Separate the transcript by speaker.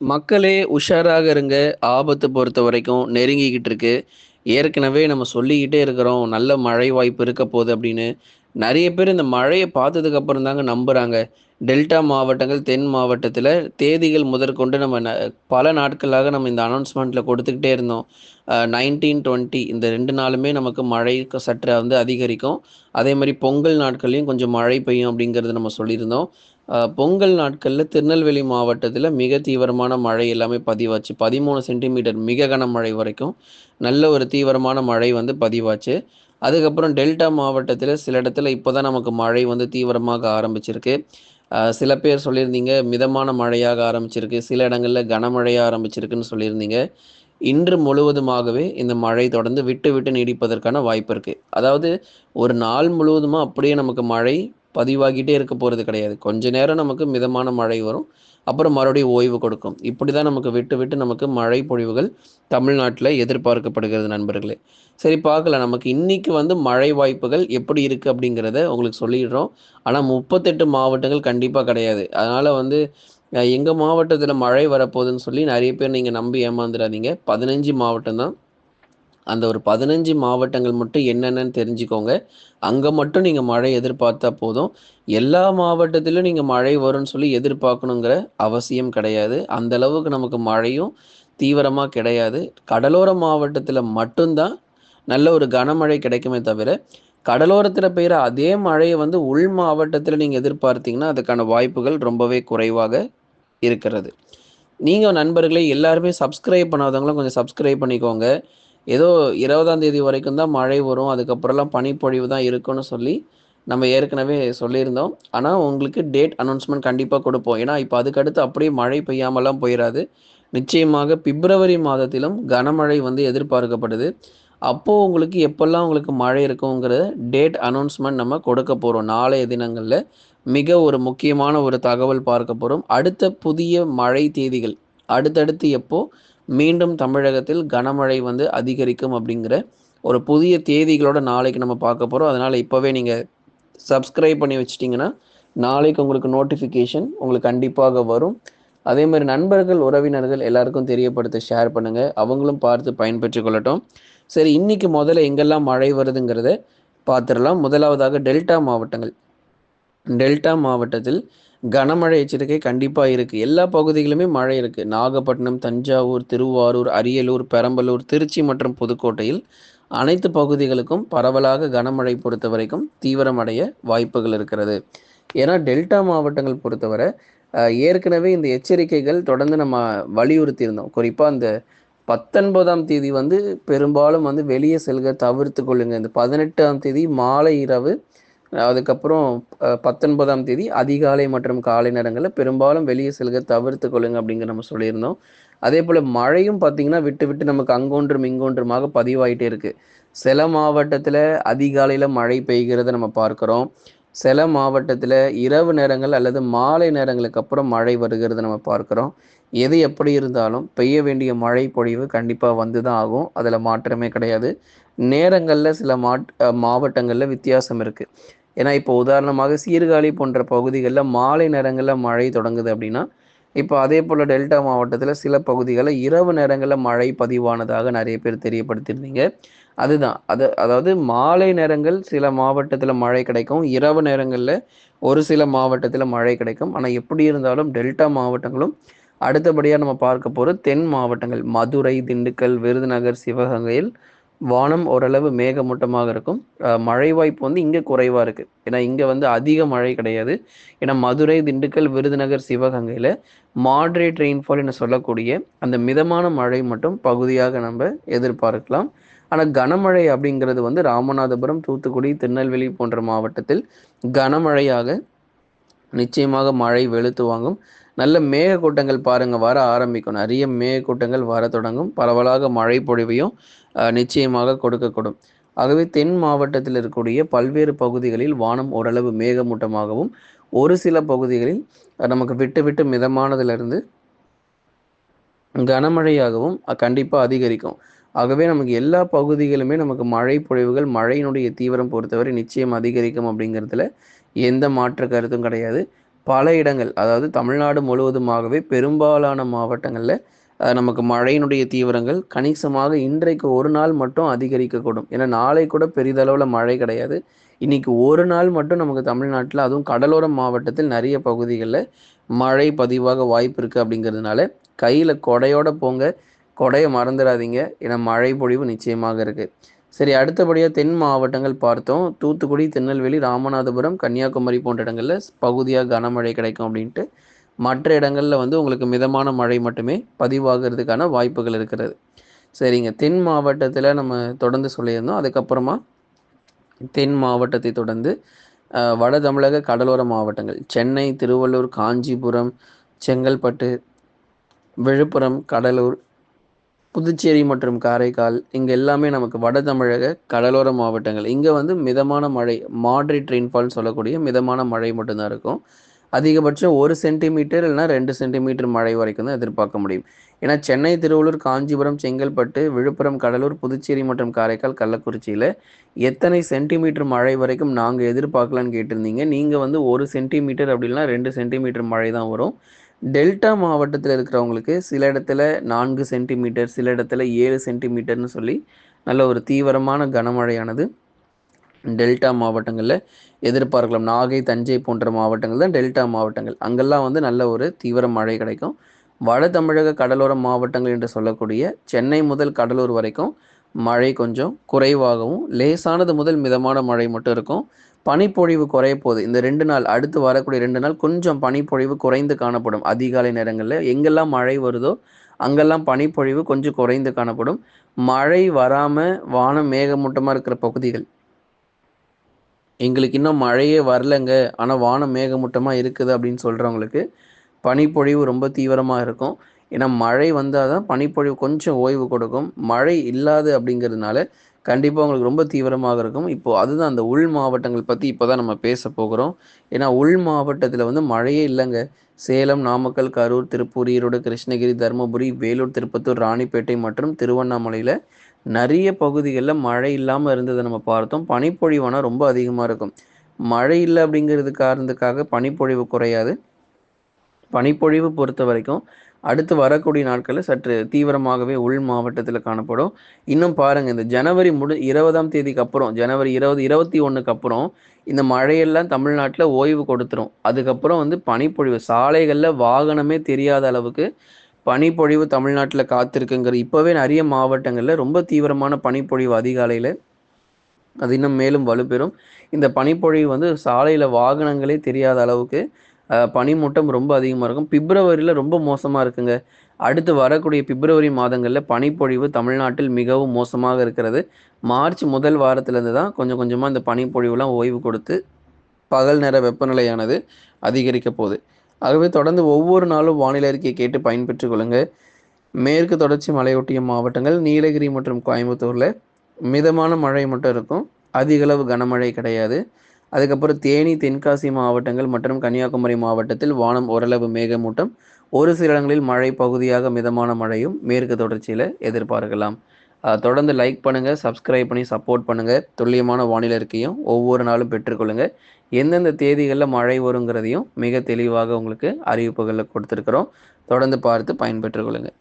Speaker 1: மக்களே உஷாராக இருங்க. ஆபத்து பொறுத்தவரைக்கும் நெருங்கிக்கிட்டு இருக்கு. ஏற்கனவே நம்ம சொல்லிக்கிட்டே இருக்கிறோம், நல்ல மழை வாய்ப்பு இருக்க போகுது அப்படின்னு. நிறைய பேர் இந்த மழையை பார்த்ததுக்கு அப்புறம் தாங்க நம்புறாங்க. டெல்டா மாவட்டங்கள், தென் மாவட்டத்தில் தேதிகள் முதற்கொண்டு நம்ம ந பல நாட்களாக நம்ம இந்த அனௌன்ஸ்மெண்ட்டில் கொடுத்துக்கிட்டே இருந்தோம். நைன்டீன் டுவெண்ட்டி இந்த ரெண்டு நாளுமே நமக்கு மழை சற்று வந்து அதிகரிக்கும். அதே மாதிரி பொங்கல் நாட்கள்லையும் கொஞ்சம் மழை பெய்யும் அப்படிங்கிறது நம்ம சொல்லியிருந்தோம். பொங்கல் நாட்களில் திருநெல்வேலி மாவட்டத்தில் மிக தீவிரமான மழை எல்லாமே பதிவாச்சு. 13 சென்டிமீட்டர் மிக கனமழை வரைக்கும் நல்ல ஒரு தீவிரமான மழை வந்து பதிவாச்சு. அதுக்கப்புறம் டெல்டா மாவட்டத்தில் சில இடத்துல இப்போ தான் நமக்கு மழை வந்து தீவிரமாக ஆரம்பிச்சிருக்கு. சில பேர் சொல்லியிருந்தீங்க, மிதமான மழையாக ஆரம்பிச்சிருக்கு. சில இடங்களில் கனமழையாக ஆரம்பிச்சிருக்குன்னு சொல்லியிருந்தீங்க. இன்று முழுவதுமாகவே இந்த மழை தொடர்ந்து விட்டு, விட்டு நீடிப்பதற்கான வாய்ப்பு இருக்குது அதாவது ஒரு நாள் முழுவதுமாக அப்படியே நமக்கு மழை பதிவாகிட்டே இருக்க போகிறது கிடையாது. கொஞ்ச நேரம் நமக்கு மிதமான மழை வரும். அப்புறம் மறுபடியும் ஓய்வு கொடுக்கும். இப்படி தான் நமக்கு விட்டு, விட்டு நமக்கு மழை பொழிவுகள் தமிழ்நாட்டில் எதிர்பார்க்கப்படுகிறது நண்பர்களே. சரி பார்க்கலாம். நமக்கு இன்னைக்கு வந்து மழை வாய்ப்புகள் எப்படி இருக்குது அப்படிங்கிறத உங்களுக்கு சொல்லிடுறோம். ஆனால் முப்பத்தெட்டு மாவட்டங்கள் கண்டிப்பாக கிடையாது. அதனால் வந்து எங்கள் மாவட்டத்தில் மழை வரப்போகுதுன்னு சொல்லி நிறைய பேர் நீங்கள் நம்பி ஏமாந்துடாதீங்க பதினஞ்சு மாவட்டம் தான். அந்த ஒரு 15 மாவட்டங்கள் மட்டும் என்னென்னு தெரிஞ்சுக்கோங்க. அங்கே மட்டும் நீங்கள் மழை எதிர்பார்த்தா போதும். எல்லா மாவட்டத்திலும் நீங்கள் மழை வரும்னு சொல்லி எதிர்பார்க்கணுங்கிற அவசியம் கிடையாது. அந்த அளவுக்கு நமக்கு மழையும் தீவிரமாக கிடையாது. கடலோர மாவட்டத்தில் மட்டும் தான் நல்ல ஒரு கனமழை கிடைக்குமே தவிர, கடலோரத்தில் பெய்கிற அதே மழையை வந்து உள் மாவட்டத்தில் நீங்கள் எதிர்பார்த்தீங்கன்னா, அதுக்கான வாய்ப்புகள் ரொம்பவே குறைவாக இருக்கிறது. நீங்கள் நண்பர்களே எல்லாருமே சப்ஸ்கிரைப் பண்ணாதவங்களும் கொஞ்சம் சப்ஸ்கிரைப் பண்ணிக்கோங்க. ஏதோ 20ஆம் தேதி வரைக்கும் தான் மழை வரும். அதுக்கப்புறம்லாம் பனிப்பொழிவு தான் இருக்குன்னு சொல்லி நம்ம ஏற்கனவே சொல்லியிருந்தோம். ஆனால் உங்களுக்கு டேட் அனௌன்ஸ்மெண்ட் கண்டிப்பாக கொடுப்போம் ஏன்னா, இப்போ அதுக்கடுத்து அப்படியே மழை பெய்யாமலாம் போயிடாது நிச்சயமாக பிப்ரவரி மாதத்திலும் கனமழை வந்து எதிர்பார்க்கப்படுது. அப்போது உங்களுக்கு எப்போல்லாம் உங்களுக்கு மழை இருக்குங்கிற டேட் அனௌன்ஸ்மெண்ட் நம்ம கொடுக்க போகிறோம் நாளைய தினங்களில் மிக ஒரு முக்கியமான ஒரு தகவல் பார்க்க போகிறோம் அடுத்த புதிய மழை தேதிகள் அடுத்தடுத்து எப்போது மீண்டும் தமிழகத்தில் கனமழை வந்து அதிகரிக்கும் அப்படிங்கிற ஒரு புதிய தேதிகளோட நாளைக்கு நம்ம பார்க்க போகிறோம் அதனால் இப்போவே நீங்கள் சப்ஸ்கிரைப் பண்ணி வச்சிட்டிங்கன்னா நாளைக்கு உங்களுக்கு நோட்டிஃபிகேஷன் உங்களுக்கு கண்டிப்பாக வரும். அதே மாதிரி நண்பர்கள், உறவினர்கள் எல்லாருக்கும் தெரியப்படுத்த ஷேர் பண்ணுங்கள் அவங்களும் பார்த்து பயன்பெற்று கொள்ளட்டும். சரி இன்னைக்கு முதல்ல எங்கெல்லாம் மழை வருதுங்கிறத பார்த்துடலாம் முதலாவதாக டெல்டா மாவட்டங்கள். டெல்டா மாவட்டத்தில் கனமழை எச்சரிக்கை கண்டிப்பாக இருக்குது எல்லா பகுதிகளுமே மழை இருக்குது நாகப்பட்டினம், தஞ்சாவூர், திருவாரூர், அரியலூர், பெரம்பலூர், திருச்சி மற்றும் புதுக்கோட்டையில் அனைத்து பகுதிகளுக்கும் பரவலாக கனமழை பொறுத்த வரைக்கும் தீவிரமடைய வாய்ப்புகள் இருக்கிறது. ஏன்னா, டெல்டா மாவட்டங்கள் பொறுத்தவரை ஏற்கனவே இந்த எச்சரிக்கைகள் தொடர்ந்து நம்ம வலியுறுத்தியிருந்தோம். குறிப்பாக அந்த 19ஆம் தேதி வந்து பெரும்பாலும் வந்து வெளியே செல்க தவிர்த்து கொள்ளுங்க. இந்த 18ஆம் தேதி மாலை இரவு அதுக்கப்புறம் பத்தொன்பதாம் தேதி அதிகாலை மற்றும் காலை நேரங்களில் பெரும்பாலும் வெளியே செல்க தவிர்த்து கொள்ளுங்க அப்படிங்கிற நம்ம சொல்லியிருந்தோம். அதே போல் மழையும் பார்த்தீங்கன்னா, விட்டு, விட்டு நமக்கு அங்கொன்றும், இங்கொன்றுமாக பதிவாயிட்டே இருக்கு. சில மாவட்டத்தில் அதிகாலையில் மழை பெய்கிறத நம்ம பார்க்குறோம் சில மாவட்டத்தில் இரவு நேரங்கள் அல்லது மாலை நேரங்களுக்கு அப்புறம் மழை வருகிறத நம்ம பார்க்குறோம் எது எப்படி இருந்தாலும் பெய்ய வேண்டிய மழை பொழிவு கண்டிப்பாக வந்து தான் ஆகும். அதில் மாற்றமே கிடையாது. நேரங்களில் சில மாட் மாவட்டங்களில் வித்தியாசம் இருக்குது ஏன்னா, இப்போ உதாரணமாக சீர்காழி போன்ற பகுதிகளில் மாலை நேரங்களில் மழை தொடங்குது அப்படின்னா, இப்போ அதே போல் டெல்டா மாவட்டத்தில் சில பகுதிகளில் இரவு நேரங்களில் மழை பதிவானதாக நிறைய பேர் தெரியப்படுத்தியிருந்தீங்க. அதுதான். அது அதாவது மாலை நேரங்கள் சில மாவட்டத்தில் மழை கிடைக்கும். இரவு நேரங்களில் ஒரு சில மாவட்டத்தில் மழை கிடைக்கும். ஆனால் எப்படி இருந்தாலும் டெல்டா மாவட்டங்களும் அடுத்தபடியாக நம்ம பார்க்க போகிற தென் மாவட்டங்கள். மதுரை, திண்டுக்கல், விருதுநகர், சிவகங்கையில் வானம் ஓரளவு மேகமூட்டமாக இருக்கும். மழை வாய்ப்பு வந்து இங்கே குறைவாக இருக்கு. ஏன்னா, இங்கே வந்து அதிக மழை கிடையாது. ஏன்னா, மதுரை, திண்டுக்கல், விருதுநகர், சிவகங்கையில் மாட்ரேட் ரெயின்ஃபால் என சொல்லக்கூடிய அந்த மிதமான மழை மட்டும் பகுதியாக நம்ம எதிர்பார்க்கலாம். ஆனால் கனமழை அப்படிங்கிறது வந்து ராமநாதபுரம், தூத்துக்குடி, திருநெல்வேலி போன்ற மாவட்டத்தில் கனமழையாக நிச்சயமாக மழை வெளுத்து வாங்கும். நல்ல மேகக்கூட்டங்கள் பாருங்க வர ஆரம்பிக்கும். நிறைய மேகக்கூட்டங்கள் வர தொடங்கும். பரவலாக மழை பொழிவையும் நிச்சயமாக கொடுக்கக்கூடும். ஆகவே தென் மாவட்டத்தில் இருக்கக்கூடிய பல்வேறு பகுதிகளில் வானம் ஓரளவு மேகமூட்டமாகவும், ஒரு சில பகுதிகளில் நமக்கு விட்டு, விட்டு மிதமானதிலிருந்து கனமழையாகவும் கண்டிப்பாக கண்டிப்பா அதிகரிக்கும். ஆகவே நமக்கு எல்லா பகுதிகளுமே நமக்கு மழை பொழிவுகள், மழையினுடைய தீவிரம் பொறுத்தவரை நிச்சயம் அதிகரிக்கும் அப்படிங்கிறதுல எந்த மாற்று கருத்தும் கிடையாது. பல இடங்கள் அதாவது தமிழ்நாடு முழுவதுமாகவே பெரும்பாலான மாவட்டங்களில் நமக்கு மழையினுடைய தீவிரங்கள் கணிசமாக இன்றைக்கு ஒரு நாள் மட்டும் அதிகரிக்கக்கூடும். ஏன்னா நாளை கூட பெரிதளவில் மழை கிடையாது. இன்னைக்கு ஒரு நாள் மட்டும் நமக்கு தமிழ்நாட்டில் அதுவும் கடலோர மாவட்டத்தில் நிறைய பகுதிகளில் மழை பதிவாக வாய்ப்பு இருக்குது அப்படிங்கிறதுனால, கையில் கொடையோட போங்க. கொடையை மறந்துடாதீங்க ஏன்னா மழை பொழிவு நிச்சயமாக இருக்குது சரி அடுத்தபடியாக தென் மாவட்டங்கள் பார்த்தோம். தூத்துக்குடி, திருநெல்வேலி, ராமநாதபுரம், கன்னியாகுமரி போன்ற இடங்களில் பகுதியாக கனமழை கிடைக்கும் அப்படின்ட்டு. மற்ற இடங்களில் வந்து உங்களுக்கு மிதமான மழை மட்டுமே பதிவாகிறதுக்கான வாய்ப்புகள் இருக்கிறது. சரிங்க. தென் மாவட்டத்தில் நம்ம தொடர்ந்து சொல்லியிருந்தோம். அதுக்கப்புறமா தென் மாவட்டத்தை தொடர்ந்து வட தமிழக கடலோர மாவட்டங்கள். சென்னை, திருவள்ளூர், காஞ்சிபுரம், செங்கல்பட்டு, விழுப்புரம், கடலூர், புதுச்சேரி மற்றும் காரைக்கால் இங்க எல்லாமே நமக்கு வட தமிழக கடலோர மாவட்டங்கள். இங்க வந்து மிதமான மழை மாட்ரேட் ரெயின்ஃபால்னு சொல்லக்கூடிய மிதமான மழை மட்டும்தான் இருக்கும். அதிகபட்சம் ஒரு சென்டிமீட்டர் இல்லைனா ரெண்டு சென்டிமீட்டர் மழை வரைக்கும் தான் எதிர்பார்க்க முடியும். ஏன்னா சென்னை, திருவள்ளூர், காஞ்சிபுரம், செங்கல்பட்டு, விழுப்புரம், கடலூர், புதுச்சேரி மற்றும் காரைக்கால், கள்ளக்குறிச்சியில் எத்தனை சென்டிமீட்டர் மழை வரைக்கும் நாங்கள் எதிர்பார்க்கலான்னு கேட்டிருந்தீங்க. நீங்கள் வந்து ஒரு சென்டிமீட்டர் அப்படி இல்லன்னா 2 சென்டிமீட்டர் மழை தான் வரும். டெல்டா மாவட்டத்தில் இருக்கிறவங்களுக்கு சில இடத்துல நான்கு சென்டிமீட்டர், சில இடத்துல ஏழு சென்டிமீட்டர்னு சொல்லி நல்ல ஒரு தீவிரமான கனமழையானது டெல்டா மாவட்டங்களில் எதிர்பார்க்கலாம். நாகை, தஞ்சை போன்ற மாவட்டங்கள் தான் டெல்டா மாவட்டங்கள். அங்கெல்லாம் வந்து நல்ல ஒரு தீவிர மழை கிடைக்கும். வட தமிழக கடலோர மாவட்டங்கள் என்று சொல்லக்கூடிய சென்னை முதல் கடலூர் வரைக்கும் மழை கொஞ்சம் குறைவாகவும், லேசானது முதல் மிதமான மழை மட்டும் இருக்கும். பனிப்பொழிவு குறைய போகுது. இந்த ரெண்டு நாள் அடுத்து வரக்கூடிய ரெண்டு நாள் கொஞ்சம் பனிப்பொழிவு குறைந்து காணப்படும். அதிகாலை நேரங்களில் எங்கெல்லாம் மழை வருதோ, அங்கெல்லாம் பனிப்பொழிவு கொஞ்சம் குறைந்து காணப்படும். மழை வராம வானம் மேகமூட்டமா இருக்கிற பகுதிகள் எங்களுக்கு இன்னும் மழையே வரலங்க. ஆனால் வானம் மேகமூட்டமாக இருக்குது அப்படின்னு சொல்றவங்களுக்கு, பனிப்பொழிவு ரொம்ப தீவிரமா இருக்கும். ஏன்னா மழை வந்தால் தான் பனிப்பொழிவு கொஞ்சம் ஓய்வு கொடுக்கும். மழை இல்லாது அப்படிங்கிறதுனால, கண்டிப்பா உங்களுக்கு ரொம்ப தீவிரமாக இருக்கும். இப்போது அதுதான் அந்த உள் மாவட்டங்கள் பற்றி இப்போ தான் நம்ம பேச போகிறோம். ஏன்னா உள் மாவட்டத்தில் வந்து மழையே இல்லைங்க சேலம், நாமக்கல், கரூர், திருப்பூர், ஈரோடு, கிருஷ்ணகிரி, தர்மபுரி, வேலூர், திருப்பத்தூர், ராணிப்பேட்டை மற்றும் திருவண்ணாமலையில நிறைய பகுதிகளில் மழை இல்லாமல் இருந்ததை நம்ம பார்த்தோம். பனிப்பொழிவானா ரொம்ப அதிகமா இருக்கும். மழை இல்லை அப்படிங்கிறது காரணத்துக்காக பனிப்பொழிவு குறையாது. பனிப்பொழிவு பொறுத்த வரைக்கும் அடுத்து வரக்கூடிய நாட்களில் சற்று தீவிரமாகவே உள் மாவட்டத்தில் காணப்படும். இன்னும் பாருங்கள் இந்த ஜனவரி முடி 20ஆம் தேதிக்கு அப்புறம், ஜனவரி 20, 21க்கு அப்புறம் இந்த மழையெல்லாம் தமிழ்நாட்டில் ஓய்வு கொடுத்துரும். அதுக்கப்புறம் வந்து பனிப்பொழிவு சாலைகளில் வாகனமே தெரியாத அளவுக்கு பனிப்பொழிவு தமிழ்நாட்டில் காத்திருக்குங்கிற இப்போவே நிறைய மாவட்டங்களில் ரொம்ப தீவிரமான பனிப்பொழிவு அதிகாலையில் அது இன்னும் மேலும் வலுப்பெறும். இந்த பனிப்பொழிவு வந்து சாலையில் வாகனங்களே தெரியாத அளவுக்கு பனிமூட்டம் ரொம்ப அதிகமாக இருக்கும். பிப்ரவரியில் ரொம்ப மோசமாக இருக்குங்க. அடுத்து வரக்கூடிய பிப்ரவரி மாதங்களில் பனிப்பொழிவு தமிழ்நாட்டில் மிகவும் மோசமாக இருக்கிறது. மார்ச் முதல் வாரத்திலேருந்து தான் கொஞ்சம் கொஞ்சமாக இந்த பனிப்பொழிவுலாம் ஓய்வு கொடுத்து, பகல் நேர வெப்பநிலையானது அதிகரிக்கப் போகுது. ஆகவே தொடர்ந்து ஒவ்வொரு நாளும் வானிலை அறிக்கையை கேட்டு பயன்பெற்றுக் கொள்ளுங்கள் மேற்கு தொடர்ச்சி மலையொட்டிய மாவட்டங்கள், நீலகிரி மற்றும் கோயம்புத்தூரில் மிதமான மழை மட்டும் இருக்கும். அதிகளவு கனமழை கிடையாது. அதுக்கப்புறம் தேனி, தென்காசி மாவட்டங்கள் மற்றும் கன்னியாகுமரி மாவட்டத்தில் வானம் ஓரளவு மேகமூட்டம். ஒரு சில இடங்களில் மழை பகுதியாக மிதமான மழையும் மேற்கு தொடர்ச்சியில் எதிர்பார்க்கலாம். தொடர்ந்து லைக் பண்ணுங்கள் சப்ஸ்கிரைப் பண்ணி சப்போர்ட் பண்ணுங்கள் துல்லியமான வானிலை இருக்கையும் ஒவ்வொரு நாளும் பெற்றுக்கொள்ளுங்கள் எந்தெந்த தேதிகளில் மழை வருங்கிறதையும் மிக தெளிவாக உங்களுக்கு அறிவிப்புகளில் கொடுத்துருக்குறோம் தொடர்ந்து பார்த்து பயன்பெற்றுக்கொள்ளுங்கள்